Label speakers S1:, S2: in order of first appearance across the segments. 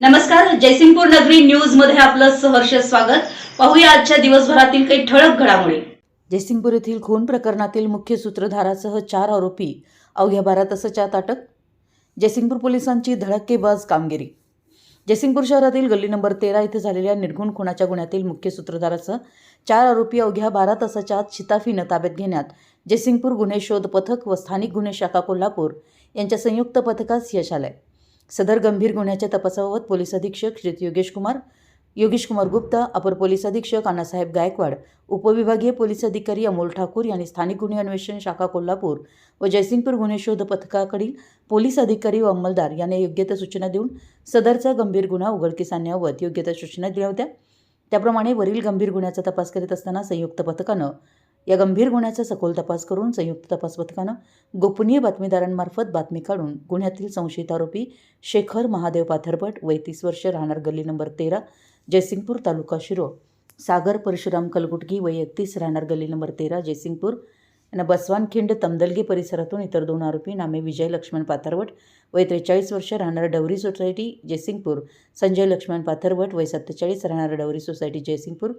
S1: नमस्कार जयसिंगपूर नगरी न्यूजमध्ये आपलं सहर्ष स्वागत. पाहूया आजच्या दिवसभरातील काही ठळक घडामोडी.
S2: जयसिंगपूर येथील खून प्रकरणातील मुख्य सूत्रधारासह चार आरोपी अवघ्या बारा तासाच्यात अटक जयसिंगपूर पोलिसांची धडकेबाज कामगिरी. जयसिंगपूर शहरातील गल्ली नंबर तेरा इथे झालेल्या निर्गुण खुनाच्या गुन्ह्यातील मुख्य सूत्रधारासह चार आरोपी अवघ्या बारा तासाच्या आत शिताफीनं ताब्यात घेण्यात जयसिंगपूर गुन्हे शोध पथक व स्थानिक गुन्हे शाखा कोल्हापूर यांच्या संयुक्त पथकास यश आलंय. सदर गंभीर गुन्ह्याच्या तपासाबाबत पोलीस अधीक्षक श्री योगेश कुमार योगेश कुमार गुप्ता अपर पोलीस अधीक्षक अण्णासाहेब गायकवाड उपविभागीय पोलीस अधिकारी अमोल ठाकूर यांनी स्थानिक गुन्हे अन्वेषण शाखा कोल्हापूर व जयसिंगपूर गुन्हे शोध पथकाकडील पोलीस अधिकारी व अंमलदार यांना योग्य त्या सूचना देऊन सदरचा गंभीर गुन्हा उघडकीस आणण्याबाबत योग्य त्या सूचना दिल्या होत्या. त्याप्रमाणे वरील गंभीर गुन्ह्याचा तपास करीत असताना संयुक्त पथकानं या गंभीर गुन्ह्याचा सखोल तपास करून संयुक्त तपास पथकानं गोपनीय बातमीदारांमार्फत बातमी काढून गुन्ह्यातील संशयित आरोपी शेखर महादेव पाथरपट वय तीस वर्ष राहणार गल्ली नंबर तेरा जयसिंगपूर तालुका शिरो सागर परशुराम कलगुटगी वय एकतीस राहणार गल्ली नंबर तेरा जयसिंगपूर यांना बसवानखिंड तमदलगी परिसरातून इतर दोन आरोपी नामे विजय लक्ष्मण पाथरवट वय त्रेचाळीस वर्ष राहणार डवरी सोसायटी जयसिंगपूर. संजय लक्ष्मण पाथरवट वय सत्तेचाळीस राहणार डवरी सोसायटी जयसिंगपूर.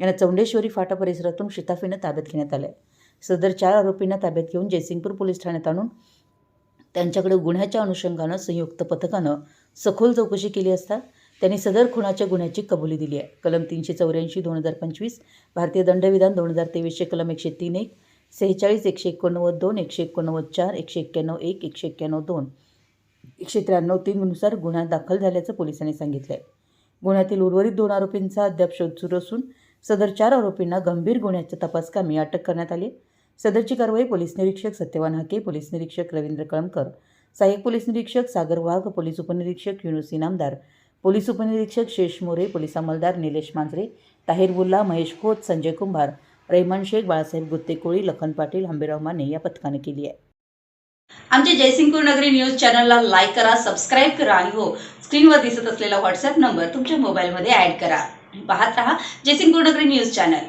S2: यांना चौंडेश्वरी फाटा परिसरातून शिताफीनं ताब्यात घेण्यात आलं आहे सदर चार आरोपींना ताब्यात घेऊन जयसिंगपूर पोलीस ठाण्यात आणून त्यांच्याकडे गुन्ह्याच्या अनुषंगानं संयुक्त पथकानं सखोल चौकशी केली असता त्यांनी सदर खुनाच्या गुन्ह्याची कबुली दिली आहे. कलम तीनशे चौऱ्याऐंशी दोन हजार पंचवीस भारतीय दंडविधान दोन हजार तेवीसचे कलम एकशे तीन एक सेहेचाळीस एकशे एकोणनव्वद दोन एकशे एकोणनव्वद चार एकशे एक्क्याण्णव एक एकशे एक्क्याण्णव दोन. एकशे त्र्याण्णव तीननुसार गुन्हा दाखल झाल्याचं पोलिसांनी सांगितलं आहे गुन्ह्यातील उर्वरित दोन आरोपींचा अद्याप शोध सुरू असून सदर चार आरोपींना गंभीर गुन्ह्याच्या तपासकामी अटक करण्यात आली सदरची कारवाई पोलीस निरीक्षक सत्यवान हाके पोलीस निरीक्षक रवींद्र कळमकर सहाय्यक पोलीस निरीक्षक सागर वाघ पोलीस उपनिरीक्षक युनुस इनामदार पोलीस उपनिरीक्षक शेष मोरे पोलीस अंमलदार निलेश मांजरे ताहिर बुल्ला महेश खोत संजय कुंभार रेहमान शेख बाळासाहेब गुत्ते कोळी लखन पाटील हंबीराव माने या पथकाने केली आहे.
S1: आमच्या जयसिंगपूर नगरी न्यूज चॅनलला लाईक करा सबस्क्राईब करा आणि हो स्क्रीनवर दिसत असलेला व्हॉट्सअप नंबर तुमच्या मोबाईलमध्ये ऍड करा. पाहत रहा जयसिंगपूर नगरी न्यूज चॅनल.